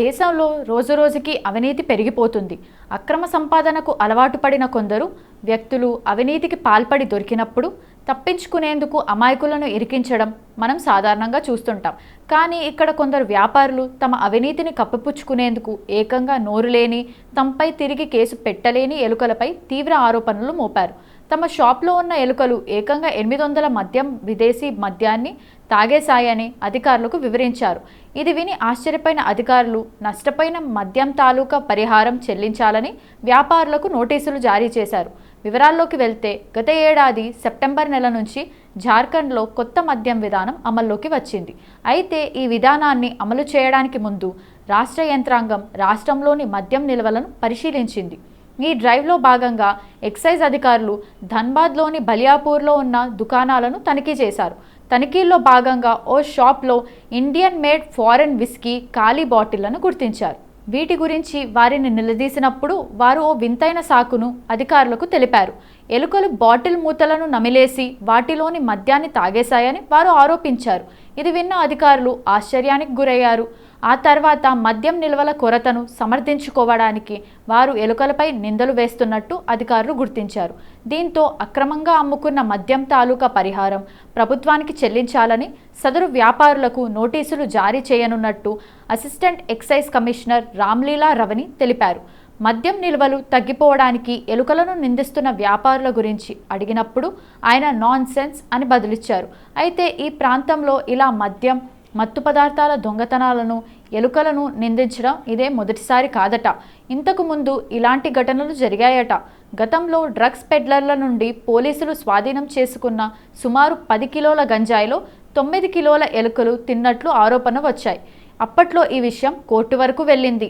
దేశంలో రోజురోజుకి అవినీతి పెరిగిపోతుంది. అక్రమ సంపాదనకు అలవాటు పడిన కొందరు వ్యక్తులు అవినీతికి పాల్పడి దొరికినప్పుడు తప్పించుకునేందుకు అమాయకులను ఇరికించడం మనం సాధారణంగా చూస్తుంటాం. కానీ ఇక్కడ కొందరు వ్యాపారులు తమ అవినీతిని కప్పిపుచ్చుకునేందుకు ఏకంగా నోరు లేని తమపై తిరిగి కేసు పెట్టలేని ఎలుకలపై తీవ్ర ఆరోపణలు మోపారు. తమ షాప్లో ఉన్న ఎలుకలు ఏకంగా ఎనిమిది వందల మద్యం విదేశీ మద్యాన్ని తాగేశాయని అధికారులకు వివరించారు. ఇది విని ఆశ్చర్యపోయిన అధికారులు నష్టపోయిన మద్యం తాలూకా పరిహారం చెల్లించాలని వ్యాపారులకు నోటీసులు జారీ చేశారు. వివరాల్లోకి వెళ్తే గత ఏడాది సెప్టెంబర్ నెల నుంచి జార్ఖండ్లో కొత్త మద్యం విధానం అమల్లోకి వచ్చింది. అయితే ఈ విధానాన్ని అమలు చేయడానికి ముందు రాష్ట్ర యంత్రాంగం రాష్ట్రంలోని మద్యం నిల్వలను పరిశీలించింది. ఈ డ్రైవ్లో భాగంగా ఎక్సైజ్ అధికారులు ధన్బాద్లోని బలియాపూర్లో ఉన్న దుకాణాలను తనిఖీ చేశారు. తనిఖీల్లో భాగంగా ఓ షాప్లో ఇండియన్ మేడ్ ఫారెన్ విస్కీ ఖాళీ బాటిళ్ళను గుర్తించారు. వీటి గురించి వారిని నిలదీసినప్పుడు వారు ఓ వింతైన సాకును అధికారులకు తెలిపారు. ఎలుకలు బాటిల్ మూతలను నమిలేసి వాటిలోని మద్యాన్ని తాగేశాయని వారు ఆరోపించారు. ఇది విన్న అధికారులు ఆశ్చర్యానికి గురయ్యారు. ఆ తర్వాత మద్యం నిల్వల కొరతను సమర్థించుకోవడానికి వారు ఎలుకలపై నిందలు వేస్తున్నట్టు అధికారులు గుర్తించారు. దీంతో అక్రమంగా అమ్ముకున్న మద్యం తాలూకా పరిహారం ప్రభుత్వానికి చెల్లించాలని సదరు వ్యాపారులకు నోటీసులు జారీ చేయనున్నట్టు అసిస్టెంట్ ఎక్సైజ్ కమిషనర్ రామ్లీలా రవని తెలిపారు. మద్యం నిల్వలు తగ్గిపోవడానికి ఎలుకలను నిందిస్తున్న వ్యాపారుల గురించి అడిగినప్పుడు ఆయన నాన్ సెన్స్ అని బదులిచ్చారు. అయితే ఈ ప్రాంతంలో ఇలా మద్యం మత్తు పదార్థాల దొంగతనాలను ఎలుకలను నిందించడం ఇదే మొదటిసారి కాదట. ఇంతకు ముందు ఇలాంటి ఘటనలు జరిగాయట. గతంలో డ్రగ్స్ పెడ్లర్ల నుండి పోలీసులు స్వాధీనం చేసుకున్న సుమారు పది కిలోల గంజాయిలో తొమ్మిది కిలోల ఎలుకలు తిన్నట్లు ఆరోపణ వచ్చాయి. అప్పట్లో ఈ విషయం కోర్టు వరకు వెళ్ళింది.